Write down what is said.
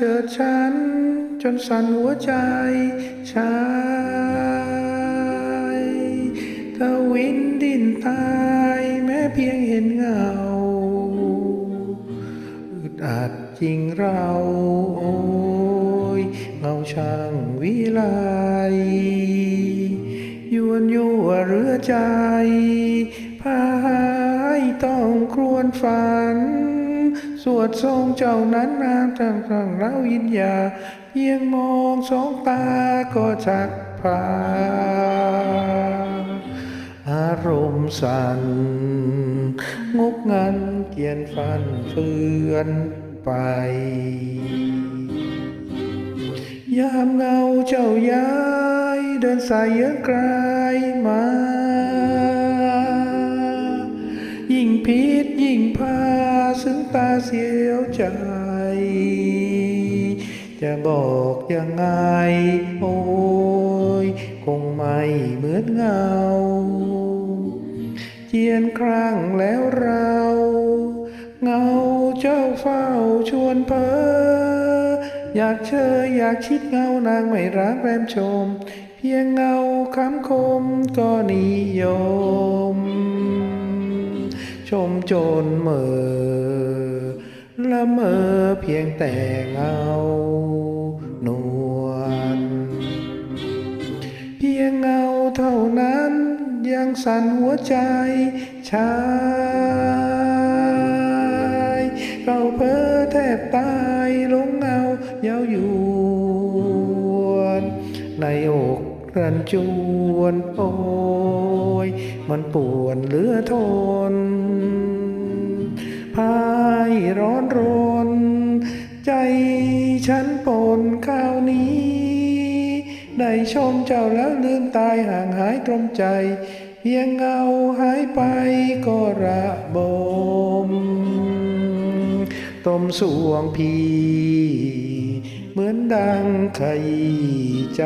จนสั่นหัวใจชายทวินดินตายแม้เพียงเห็นเงาอึดอัดจริงเราโอ้ยเงาช่างวิไลยวนยั่วเรือใจพาให้ต้องครวญฝัน สวดทรงเจ้านั้นนามต่างต่างเรายินยาเพียงมองสองตาก็ชักพาอารมณ์สั่นงกงันเกียนฟันเฟือนไปยามเงาเจ้าย้าย เดินสายเยองไกลมา พิษยิ่งพาซึ่งตาเสียวใจ จะบอกยังไง โอ้ย คงไม่เหมือนเงา เจียนครั้งแล้วเรา เงาเจ้าเฝ้าชวนเพ้ออยากเชยอยากชิดเงานางไม่รักแรมชม เพียงเงาคำคมก็นิยม ชมจนเหมอละเมอเพียงแต่เงานวลเพียงเงาเท่านั้นยังสั่นหัวใจชายเราเพ้อแทบตายหลงเงาเย้าหยวนในอ กรันจวนโอ้ยมันปวนเหลือทนพายร้อนรน ใจฉันปนข้าวนี้ ได้ชมเจ้าแล้วลืมตายห่างหายตรมใจ เพียงเงาหายไปก็ระบมต้มสวงพี เหมือนดังไข่ใจ